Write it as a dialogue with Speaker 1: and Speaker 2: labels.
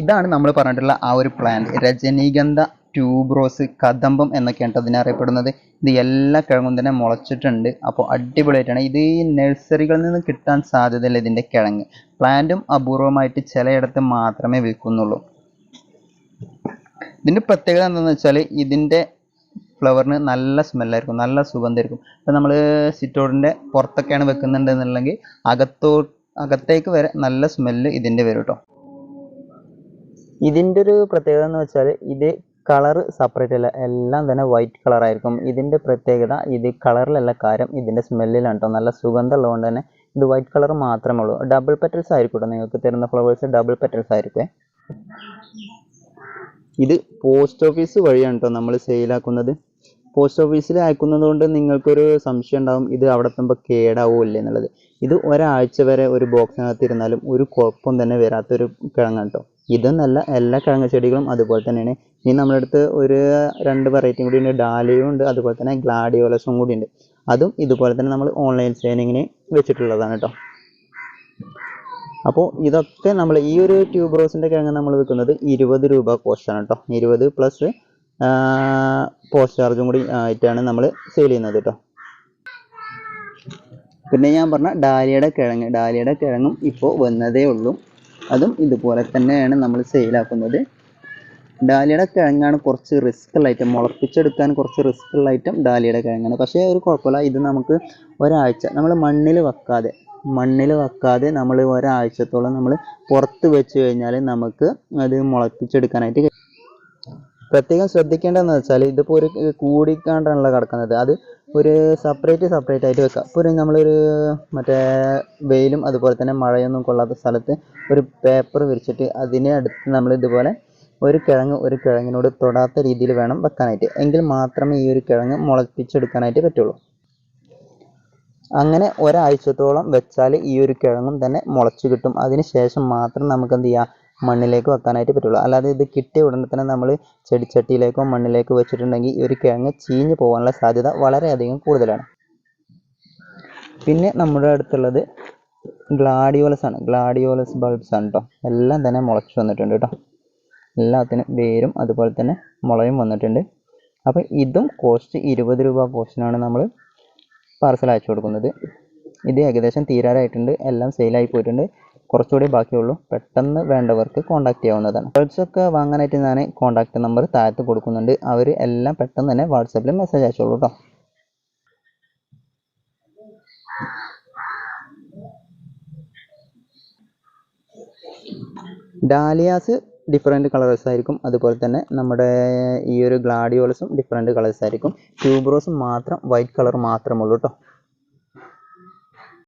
Speaker 1: ഇതാണ് നമ്മൾ പറഞ്ഞിട്ടുള്ള ആ ഒരു പ്ലാന്റ് രജനീഗന്ധ ട്യൂബ്രോസ് കദംബം എന്നൊക്കെയാണ് അതിനെ അറിയപ്പെടുന്നത്. ഇത് എല്ലാ കിഴങ്ങും തന്നെ മുളച്ചിട്ടുണ്ട്. അപ്പോൾ അടിപൊളിയായിട്ടാണ്. ഇത് ഈ നഴ്സറികളിൽ നിന്ന് കിട്ടാൻ സാധ്യതയില്ല ഇതിന്റെ കിഴങ്ങ്. പ്ലാന്റും അപൂർവമായിട്ട് ചിലയിടത്ത് മാത്രമേ വിൽക്കുന്നുള്ളൂ. ഇതിന്റെ പ്രത്യേകത എന്താണെന്ന് വെച്ചാൽ ഇതിന്റെ ഫ്ലവറിന് നല്ല സ്മെല്ലായിരിക്കും നല്ല സുഗന്ധമായിരിക്കും ഇപ്പം നമ്മൾ സിറ്റൗട്ടിന്റെ പുറത്തൊക്കെയാണ് വെക്കുന്നുണ്ടെന്നുണ്ടെങ്കിൽ അകത്തോ അകത്തേക്ക് വരെ നല്ല സ്മെല്ല് ഇതിന്റെ വരും കേട്ടോ. ഇതിന്റെ ഒരു പ്രത്യേകത എന്ന് വെച്ചാൽ ഇത് കളർ സെപ്പറേറ്റ് അല്ല എല്ലാം തന്നെ വൈറ്റ് കളർ ആയിരിക്കും. ഇതിന്റെ പ്രത്യേകത ഇത് കളറിലല്ല കാര്യം ഇതിന്റെ സ്മെല്ലിലാണ് കേട്ടോ നല്ല സുഗന്ധം ഉള്ളതുകൊണ്ട് തന്നെ ഇത് വൈറ്റ് കളർ മാത്രമേ ഉള്ളൂ. ഡബിൾ പെറ്റൽസ് ആയിരിക്കും കേട്ടോ നിങ്ങൾക്ക് തരുന്ന ഫ്ലവേഴ്സ് ഡബിൾ പെറ്റൽസ് ആയിരിക്കും. ഇത് പോസ്റ്റ് ഓഫീസ് വഴിയാണ് കേട്ടോ നമ്മൾ സെയിലാക്കുന്നത് പോസ്റ്റ് ഓഫീസിൽ അയക്കുന്നത് കൊണ്ട് നിങ്ങൾക്കൊരു സംശയം ഉണ്ടാവും ഇത് അവിടെ എത്തുമ്പോൾ കേടാവോ ഇല്ലേ എന്നുള്ളത്. ഇത് ഒരാഴ്ച വരെ ഒരു ബോക്സിനകത്ത് ഇരുന്നാലും ഒരു കുഴപ്പം തന്നെ വരാത്തൊരു കിഴങ്ങാണ് കേട്ടോ. ഇതെന്നല്ല എല്ലാ കിഴങ്ങ് ചെടികളും അതുപോലെ തന്നെയാണ്. ഇനി നമ്മുടെ അടുത്ത് ഒരു രണ്ട് വെറൈറ്റിയും കൂടി ഉണ്ട് ഡാലിയും ഉണ്ട് അതുപോലെ തന്നെ ഗ്ലാഡിയോലസും കൂടി ഉണ്ട് അതും ഇതുപോലെ തന്നെ നമ്മൾ ഓൺലൈൻ സേനിങ്ങിന് വെച്ചിട്ടുള്ളതാണ് കേട്ടോ. അപ്പോൾ ഇതൊക്കെ നമ്മൾ ഈ ഒരു ട്യൂബ് റോസിന്റെ കിഴങ്ങ് നമ്മൾ വിൽക്കുന്നത് ഇരുപത് രൂപ കോസ്റ്റാണ് കേട്ടോ. ഇരുപത് പ്ലസ് പോസ്റ്റ് ചാർജും കൂടി ആയിട്ടാണ് നമ്മൾ സെയിൽ ചെയ്യുന്നത് കേട്ടോ പിന്നെ ഞാൻ പറഞ്ഞ ഡാലിയുടെ കിഴങ്ങ് ഡാലിയുടെ കിഴങ്ങും ഇപ്പോൾ വന്നതേ ഉള്ളൂ. അതും ഇതുപോലെ തന്നെയാണ് നമ്മൾ സെയിലാക്കുന്നത് ഡാലിയുടെ കിഴങ്ങാണ് കുറച്ച് റിസ്ക് ഉള്ള ഐറ്റം മുളപ്പിച്ചെടുക്കാൻ കുറച്ച് റിസ്ക് ഉള്ള ഐറ്റം ഡാലിയുടെ കിഴങ്ങാണ്. പക്ഷേ ഒരു കുഴപ്പമില്ല ഇത് നമുക്ക് ഒരാഴ്ച നമ്മൾ മണ്ണിൽ വെക്കാതെ മണ്ണിൽ വെക്കാതെ നമ്മൾ ഒരാഴ്ചത്തോളം നമ്മൾ പുറത്ത് വെച്ച് കഴിഞ്ഞാൽ നമുക്ക് അത് മുളപ്പിച്ചെടുക്കാനായിട്ട്. പ്രത്യേകം ശ്രദ്ധിക്കേണ്ടതെന്ന് വെച്ചാൽ ഇതിപ്പോൾ ഒരു കൂടിക്കാണ്ടാണല്ലോ കിടക്കുന്നത്. അത് ഒരു സെപ്പറേറ്റ് സെപ്പറേറ്റ് ആയിട്ട് വെക്കുക ഇപ്പോൾ ഒരു നമ്മളൊരു മറ്റേ വെയിലും അതുപോലെ തന്നെ മഴയൊന്നും കൊള്ളാത്ത സ്ഥലത്ത് ഒരു പേപ്പർ വിരിച്ചിട്ട് അതിനെ അടുത്ത് നമ്മൾ ഇതുപോലെ ഒരു കിഴങ്ങ് ഒരു കിഴങ്ങിനോട് തൊടാത്ത രീതിയിൽ വേണം വെക്കാനായിട്ട്. എങ്കിൽ മാത്രമേ ഈ ഒരു കിഴങ്ങ് മുളപ്പിച്ചെടുക്കാനായിട്ട് പറ്റുള്ളൂ. അങ്ങനെ ഒരാഴ്ചത്തോളം വെച്ചാൽ ഈ ഒരു കിഴങ്ങും തന്നെ മുളച്ച് കിട്ടും. അതിന് ശേഷം മാത്രം നമുക്ക് എന്ത് ചെയ്യാം? മണ്ണിലേക്ക് വെക്കാനായിട്ട് പറ്റുള്ളൂ. അല്ലാതെ ഇത് കിട്ടിയ ഉടനെ തന്നെ നമ്മൾ ചെടിച്ചട്ടിയിലേക്കോ മണ്ണിലേക്കോ വെച്ചിട്ടുണ്ടെങ്കിൽ ഈ ഒരു കിഴങ്ങ് ചീഞ്ഞ് പോകാനുള്ള സാധ്യത വളരെയധികം കൂടുതലാണ്. പിന്നെ നമ്മുടെ അടുത്തുള്ളത് ഗ്ലാഡിയോലസ് ആണ്. ഗ്ലാഡിയോലസ് ബൾബ്സ് ആണ് കേട്ടോ എല്ലാം തന്നെ മുളച്ച് വന്നിട്ടുണ്ട് കേട്ടോ എല്ലാത്തിനും വേരും അതുപോലെ തന്നെ മുളയും വന്നിട്ടുണ്ട്. അപ്പോൾ ഇതും കോസ്റ്റ് ഇരുപത് രൂപ പോർഷനാണ് നമ്മൾ പാർസൽ അയച്ചു കൊടുക്കുന്നത്. ഇത് ഏകദേശം തീരാറായിട്ടുണ്ട്. എല്ലാം സെയിലായി പോയിട്ടുണ്ട്. കുറച്ചുകൂടി ബാക്കിയുള്ളൂ. പെട്ടെന്ന് വേണ്ടവർക്ക് കോൺടാക്ട് ചെയ്യാവുന്നതാണ്. ബൾബ്സ് ഒക്കെ വാങ്ങാനായിട്ട് ഞാൻ കോൺടാക്ട് നമ്പർ താഴത്ത് കൊടുക്കുന്നുണ്ട്. അവർ എല്ലാം പെട്ടെന്ന് തന്നെ വാട്സപ്പിൽ മെസ്സേജ് അയച്ചോളൂ കേട്ടോ ഡാലിയാസ് ഡിഫറെന്റ് കളേഴ്സ് ആയിരിക്കും. അതുപോലെ തന്നെ നമ്മുടെ ഈ ഒരു ഗ്ലാഡിയോളസും ഡിഫറെന്റ് കളേഴ്സ് ആയിരിക്കും. ട്യൂബ്രോസും മാത്രം വൈറ്റ് കളർ മാത്രമേ ഉള്ളൂ കേട്ടോ